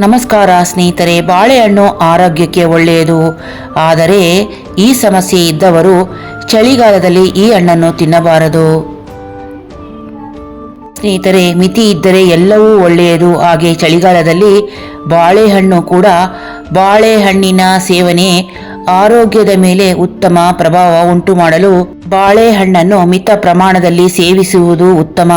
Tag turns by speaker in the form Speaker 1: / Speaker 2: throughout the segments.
Speaker 1: ನಮಸ್ಕಾರ ಸ್ನೇಹಿತರೆ, ಬಾಳೆಹಣ್ಣು ಆರೋಗ್ಯಕ್ಕೆ ಒಳ್ಳೆಯದು. ಆದರೆ ಈ ಸಮಸ್ಯೆ ಇದ್ದವರು ಚಳಿಗಾಲದಲ್ಲಿ ಈ ಹಣ್ಣನ್ನು ತಿನ್ನಬಾರದು. ಸ್ನೇಹಿತರೆ, ಮಿತಿ ಇದ್ದರೆ ಎಲ್ಲವೂ ಒಳ್ಳೆಯದು. ಹಾಗೆ ಚಳಿಗಾಲದಲ್ಲಿ ಬಾಳೆಹಣ್ಣು ಕೂಡ ಬಾಳೆಹಣ್ಣಿನ ಸೇವನೆ ಆರೋಗ್ಯದ ಮೇಲೆ ಉತ್ತಮ ಪ್ರಭಾವ ಉಂಟು ಮಾಡಲು ಬಾಳೆಹಣ್ಣನ್ನು ಮಿತ ಪ್ರಮಾಣದಲ್ಲಿ ಸೇವಿಸುವುದು ಉತ್ತಮ.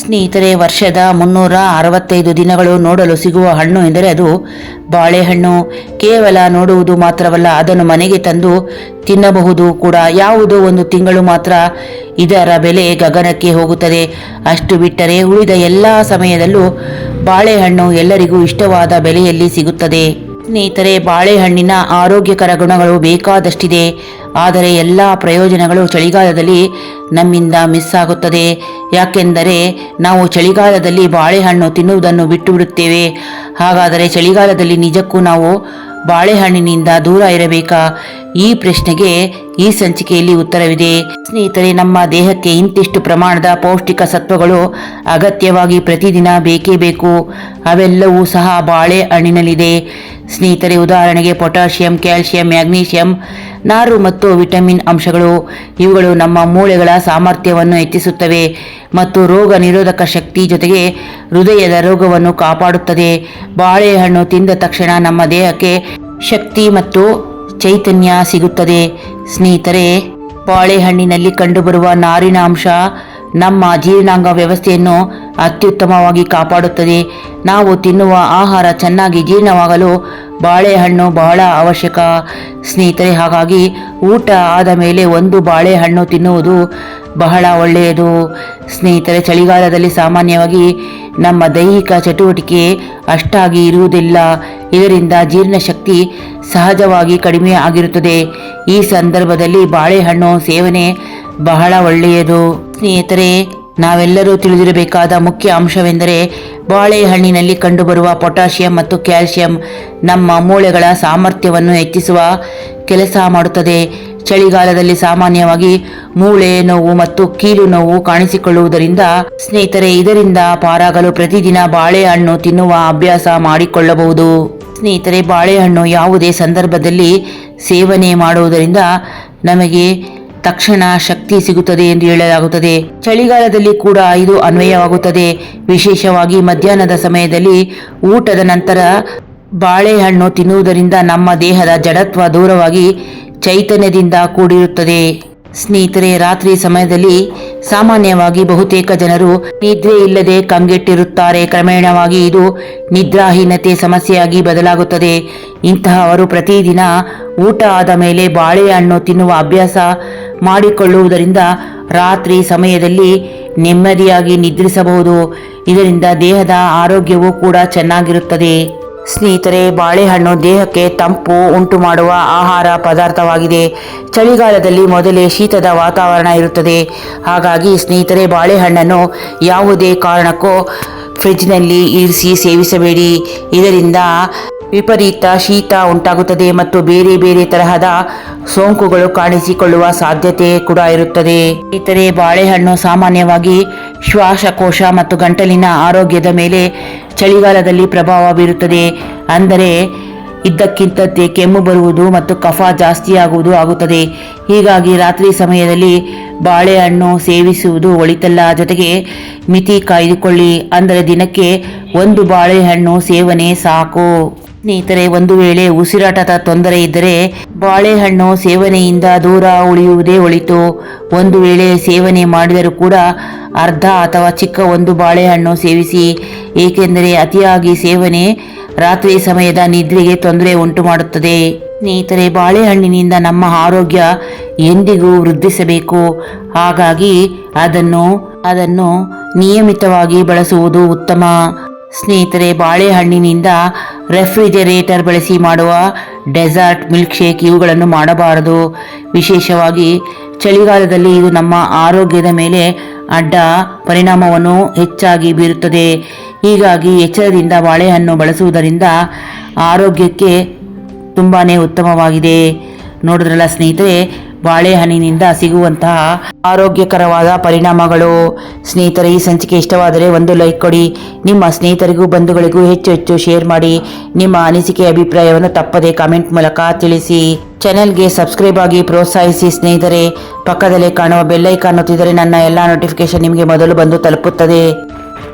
Speaker 1: ಸ್ನೇಹಿತರೆ, ವರ್ಷದ ಮುನ್ನೂರ ಅರವತ್ತೈದು ದಿನಗಳು ನೋಡಲು ಸಿಗುವ ಹಣ್ಣು ಎಂದರೆ ಅದು ಬಾಳೆಹಣ್ಣು. ಕೇವಲ ನೋಡುವುದು ಮಾತ್ರವಲ್ಲ, ಅದನ್ನು ಮನೆಗೆ ತಂದು ತಿನ್ನಬಹುದು ಕೂಡ. ಯಾವುದೋ ಒಂದು ತಿಂಗಳು ಮಾತ್ರ ಇದರ ಬೆಲೆ ಗಗನಕ್ಕೆ ಹೋಗುತ್ತದೆ. ಅಷ್ಟು ಬಿಟ್ಟರೆ ಉಳಿದ ಎಲ್ಲ ಸಮಯದಲ್ಲೂ ಬಾಳೆಹಣ್ಣು ಎಲ್ಲರಿಗೂ ಇಷ್ಟವಾದ ಬೆಲೆಯಲ್ಲಿ ಸಿಗುತ್ತದೆ. ಸ್ನೇಹಿತರೆ, ಬಾಳೆಹಣ್ಣಿನ ಆರೋಗ್ಯಕರ ಗುಣಗಳು ಬೇಕಾದಷ್ಟಿದೆ. ಆದರೆ ಎಲ್ಲ ಪ್ರಯೋಜನಗಳು ಚಳಿಗಾಲದಲ್ಲಿ ನಮ್ಮಿಂದ ಮಿಸ್ ಆಗುತ್ತದೆ. ಯಾಕೆಂದರೆ ನಾವು ಚಳಿಗಾಲದಲ್ಲಿ ಬಾಳೆಹಣ್ಣು ತಿನ್ನುವುದನ್ನು ಬಿಟ್ಟು ಬಿಡುತ್ತೇವೆ ಹಾಗಾದರೆ ಚಳಿಗಾಲದಲ್ಲಿ ನಿಜಕ್ಕೂ ನಾವು ಬಾಳೆಹಣ್ಣಿನಿಂದ ದೂರ ಇರಬೇಕಾ? ಈ ಪ್ರಶ್ನೆಗೆ ಈ ಸಂಚಿಕೆಯಲ್ಲಿ ಉತ್ತರವಿದೆ. ಸ್ನೇಹಿತರೆ, ನಮ್ಮ ದೇಹಕ್ಕೆ ಇಂತಿಷ್ಟು ಪ್ರಮಾಣದ ಪೌಷ್ಟಿಕ ಸತ್ವಗಳು ಅಗತ್ಯವಾಗಿ ಪ್ರತಿದಿನ ಬೇಕೇ ಬೇಕು. ಅವೆಲ್ಲವೂ ಸಹ ಬಾಳೆಹಣ್ಣಿನಲ್ಲಿದೆ ಸ್ನೇಹಿತರೆ, ಉದಾಹರಣೆಗೆ ಪೊಟ್ಯಾಷಿಯಂ, ಕ್ಯಾಲ್ಸಿಯಂ ಮ್ಯಾಗ್ನೀಷಿಯಂ ನಾರು ಮತ್ತು ವಿಟಮಿನ್ ಅಂಶಗಳು. ಇವುಗಳು ನಮ್ಮ ಮೂಳೆಗಳ ಸಾಮರ್ಥ್ಯವನ್ನು ಹೆಚ್ಚಿಸುತ್ತವೆ ಮತ್ತು ರೋಗ ನಿರೋಧಕ ಶಕ್ತಿ ಜೊತೆಗೆ ಹೃದಯದ ರೋಗವನ್ನು ಕಾಪಾಡುತ್ತದೆ. ಬಾಳೆಹಣ್ಣು ತಿಂದ ತಕ್ಷಣ ನಮ್ಮ ದೇಹಕ್ಕೆ ಶಕ್ತಿ ಮತ್ತು ಚೈತನ್ಯ ಸಿಗುತ್ತದೆ. ಸ್ನೇಹಿತರೆ, ಬಾಳೆಹಣ್ಣಿನಲ್ಲಿ ಕಂಡುಬರುವ ನಾರಿನ ಅಂಶ ನಮ್ಮ ಜೀರ್ಣಾಂಗ ವ್ಯವಸ್ಥೆಯನ್ನು ಅತ್ಯುತ್ತಮವಾಗಿ ಕಾಪಾಡುತ್ತದೆ. ನಾವು ತಿನ್ನುವ ಆಹಾರ ಚೆನ್ನಾಗಿ ಜೀರ್ಣವಾಗಲು ಬಾಳೆಹಣ್ಣು ಬಹಳ ಅವಶ್ಯಕ. ಸ್ನೇಹಿತರೆ, ಹಾಗಾಗಿ ಊಟ ಆದ ಮೇಲೆ ಒಂದು ಬಾಳೆಹಣ್ಣು ತಿನ್ನುವುದು ಬಹಳ ಒಳ್ಳೆಯದು. ಸ್ನೇಹಿತರೆ, ಚಳಿಗಾಲದಲ್ಲಿ ಸಾಮಾನ್ಯವಾಗಿ ನಮ್ಮ ದೈಹಿಕ ಚಟುವಟಿಕೆ ಅಷ್ಟಾಗಿ ಇರುವುದಿಲ್ಲ. ಇದರಿಂದ ಜೀರ್ಣಶಕ್ತಿ ಸಹಜವಾಗಿ ಕಡಿಮೆ ಆಗಿರುತ್ತದೆ. ಈ ಸಂದರ್ಭದಲ್ಲಿ ಬಾಳೆಹಣ್ಣು ಸೇವನೆ ಬಹಳ ಒಳ್ಳೆಯದು. ಸ್ನೇಹಿತರೆ, ನಾವೆಲ್ಲರೂ ತಿಳಿದಿರಬೇಕಾದ ಮುಖ್ಯ ಅಂಶವೆಂದರೆ ಬಾಳೆಹಣ್ಣಿನಲ್ಲಿ ಕಂಡುಬರುವ ಪೊಟ್ಯಾಷಿಯಂ ಮತ್ತು ಕ್ಯಾಲ್ಸಿಯಂ ನಮ್ಮ ಮೂಳೆಗಳ ಸಾಮರ್ಥ್ಯವನ್ನು ಹೆಚ್ಚಿಸುವ ಕೆಲಸ ಮಾಡುತ್ತದೆ. ಚಳಿಗಾಲದಲ್ಲಿ ಸಾಮಾನ್ಯವಾಗಿ ಮೂಳೆ ನೋವು ಮತ್ತು ಕೀಲು ನೋವು ಕಾಣಿಸಿಕೊಳ್ಳುವುದರಿಂದ ಸ್ನೇಹಿತರೆ, ಇದರಿಂದ ಪಾರಾಗಲು ಪ್ರತಿದಿನ ಬಾಳೆಹಣ್ಣು ತಿನ್ನುವ ಅಭ್ಯಾಸ ಮಾಡಿಕೊಳ್ಳಬಹುದು. ಸ್ನೇಹಿತರೆ, ಬಾಳೆಹಣ್ಣು ಯಾವುದೇ ಸಂದರ್ಭದಲ್ಲಿ ಸೇವನೆ ಮಾಡುವುದರಿಂದ ನಮಗೆ ತಕ್ಷಣ ಶಕ್ತಿ ಸಿಗುತ್ತದೆ ಎಂದು ಹೇಳಲಾಗುತ್ತದೆ. ಚಳಿಗಾಲದಲ್ಲಿ ಕೂಡ ಇದು ಅನ್ವಯವಾಗುತ್ತದೆ. ವಿಶೇಷವಾಗಿ ಮಧ್ಯಾಹ್ನದ ಸಮಯದಲ್ಲಿ ಊಟದ ನಂತರ ಬಾಳೆಹಣ್ಣು ತಿನ್ನುವುದರಿಂದ ನಮ್ಮ ದೇಹದ ಜಡತ್ವ ದೂರವಾಗಿ ಚೈತನ್ಯದಿಂದ ಕೂಡಿರುತ್ತದೆ. ಸ್ನೇಹಿತರೆ, ರಾತ್ರಿ ಸಮಯದಲ್ಲಿ ಸಾಮಾನ್ಯವಾಗಿ ಬಹುತೇಕ ಜನರು ನಿದ್ರೆ ಇಲ್ಲದೆ ಕಂಗೆಟ್ಟಿರುತ್ತಾರೆ. ಕ್ರಮೇಣವಾಗಿ ಇದು ನಿದ್ರಾಹೀನತೆ ಸಮಸ್ಯೆಯಾಗಿ ಬದಲಾಗುತ್ತದೆ. ಇಂತಹವರು ಪ್ರತಿದಿನ ಊಟ ಆದ ಮೇಲೆ ಬಾಳೆಹಣ್ಣು ತಿನ್ನುವ ಅಭ್ಯಾಸ ಮಾಡಿಕೊಳ್ಳುವುದರಿಂದ ರಾತ್ರಿ ಸಮಯದಲ್ಲಿ ನೆಮ್ಮದಿಯಾಗಿ ನಿದ್ರಿಸಬಹುದು. ಇದರಿಂದ ದೇಹದ ಆರೋಗ್ಯವೂ ಕೂಡ ಚೆನ್ನಾಗಿರುತ್ತದೆ. ಸ್ನೇಹಿತರೆ, ಬಾಳೆಹಣ್ಣು ದೇಹಕ್ಕೆ ತಂಪು ಉಂಟು ಮಾಡುವ ಆಹಾರ ಪದಾರ್ಥವಾಗಿದೆ. ಚಳಿಗಾಲದಲ್ಲಿ ಮೊದಲೇ ಶೀತದ ವಾತಾವರಣ ಇರುತ್ತದೆ. ಹಾಗಾಗಿ ಸ್ನೇಹಿತರೆ, ಬಾಳೆಹಣ್ಣನ್ನು ಯಾವುದೇ ಕಾರಣಕ್ಕೂ ಫ್ರಿಜ್ನಲ್ಲಿ ಇರಿಸಿ ಸೇವಿಸಬೇಡಿ. ಇದರಿಂದ ವಿಪರೀತ ಶೀತ ಉಂಟಾಗುತ್ತದೆ ಮತ್ತು ಬೇರೆ ಬೇರೆ ತರಹದ ಸೋಂಕುಗಳು ಕಾಣಿಸಿಕೊಳ್ಳುವ ಸಾಧ್ಯತೆ ಕೂಡ ಇರುತ್ತದೆ. ಇತರೆ ಬಾಳೆಹಣ್ಣು ಸಾಮಾನ್ಯವಾಗಿ ಶ್ವಾಸಕೋಶ ಮತ್ತು ಗಂಟಲಿನ ಆರೋಗ್ಯದ ಮೇಲೆ ಚಳಿಗಾಲದಲ್ಲಿ ಪ್ರಭಾವ ಬೀರುತ್ತದೆ. ಅಂದರೆ ಇದ್ದಕ್ಕಿಂತ ಕೆಮ್ಮು ಬರುವುದು ಮತ್ತು ಕಫ ಜಾಸ್ತಿಯಾಗುವುದು ಆಗುತ್ತದೆ. ಹೀಗಾಗಿ ರಾತ್ರಿ ಸಮಯದಲ್ಲಿ ಬಾಳೆಹಣ್ಣು ಸೇವಿಸುವುದು ಒಳಿತಲ್ಲ. ಜೊತೆಗೆ ಮಿತಿ ಕಾಯ್ದುಕೊಳ್ಳಿ. ಅಂದರೆ ದಿನಕ್ಕೆ ಒಂದು ಬಾಳೆಹಣ್ಣು ಸೇವನೆ ಸಾಕು. ಸ್ನೇಹಿತರೆ, ಒಂದು ವೇಳೆ ಉಸಿರಾಟದ ತೊಂದರೆ ಇದ್ದರೆ ಬಾಳೆಹಣ್ಣು ಸೇವನೆಯಿಂದ ದೂರ ಉಳಿಯುವುದೇ ಒಳಿತು. ಒಂದು ವೇಳೆ ಸೇವನೆ ಮಾಡಿದರೂ ಕೂಡ ಅರ್ಧ ಅಥವಾ ಚಿಕ್ಕ ಒಂದು ಬಾಳೆಹಣ್ಣು ಸೇವಿಸಿ ಏಕೆಂದರೆ ಅತಿಯಾಗಿ ಸೇವನೆ ರಾತ್ರಿ ಸಮಯದ ನಿದ್ರೆಗೆ ತೊಂದರೆ ಉಂಟು ಮಾಡುತ್ತದೆ ಸ್ನೇಹಿತರೆ, ಬಾಳೆಹಣ್ಣಿನಿಂದ ನಮ್ಮ ಆರೋಗ್ಯ ಎಂದಿಗೂ ವೃದ್ಧಿಸಬೇಕು. ಹಾಗಾಗಿ ಅದನ್ನು ಅದನ್ನು ನಿಯಮಿತವಾಗಿ ಬಳಸುವುದು ಉತ್ತಮ. ಸ್ನೇಹಿತರೆ, ಬಾಳೆಹಣ್ಣಿನಿಂದ ರೆಫ್ರಿಜರೇಟರ್ ಬಳಸಿ ಮಾಡುವ ಡೆಸರ್ಟ್ ಮಿಲ್ಕ್ ಶೇಕ್ ಇವುಗಳನ್ನು ಮಾಡಬಾರದು. ವಿಶೇಷವಾಗಿ ಚಳಿಗಾಲದಲ್ಲಿ ಇದು ನಮ್ಮ ಆರೋಗ್ಯದ ಮೇಲೆ ಅಡ್ಡ ಪರಿಣಾಮವನ್ನು ಹೆಚ್ಚಾಗಿ ಬೀರುತ್ತದೆ. ಹೀಗಾಗಿ ಎಚ್ಚರದಿಂದ ಬಾಳೆಹಣ್ಣು ಬಳಸುವುದರಿಂದ ಆರೋಗ್ಯಕ್ಕೆ ತುಂಬಾ ಉತ್ತಮವಾಗಿದೆ. ನೋಡಿದ್ರಲ್ಲ ಸ್ನೇಹಿತರೆ, ಬಾಳೆಹಣ್ಣಿನಿಂದ ಸಿಗುವಂತಹ ಆರೋಗ್ಯಕರವಾದ ಪರಿಣಾಮಗಳು. ಸ್ನೇಹಿತರೆ, ಈ ಸಂಚಿಕೆ ಇಷ್ಟವಾದರೆ ಒಂದು ಲೈಕ್ ಕೊಡಿ. ನಿಮ್ಮ ಸ್ನೇಹಿತರಿಗೂ, ಬಂಧುಗಳಿಗೂ ಹೆಚ್ಚು ಹೆಚ್ಚು ಶೇರ್ ಮಾಡಿ. ನಿಮ್ಮ ಅನಿಸಿಕೆ, ಅಭಿಪ್ರಾಯವನ್ನು ತಪ್ಪದೆ ಕಾಮೆಂಟ್ ಮೂಲಕ ತಿಳಿಸಿ. ಚಾನೆಲ್ಗೆ ಸಬ್ಸ್ಕ್ರೈಬ್ ಆಗಿ ಪ್ರೋತ್ಸಾಹಿಸಿ ಸ್ನೇಹಿತರೆ. ಪಕ್ಕದಲ್ಲೇ ಕಾಣುವ ಬೆಲ್ಲೈಕಾನ್ ಒತ್ತಿದರೆ ನನ್ನ ಎಲ್ಲ ನೋಟಿಫಿಕೇಶನ್ ನಿಮಗೆ ಮೊದಲು ಬಂದು ತಲುಪುತ್ತದೆ.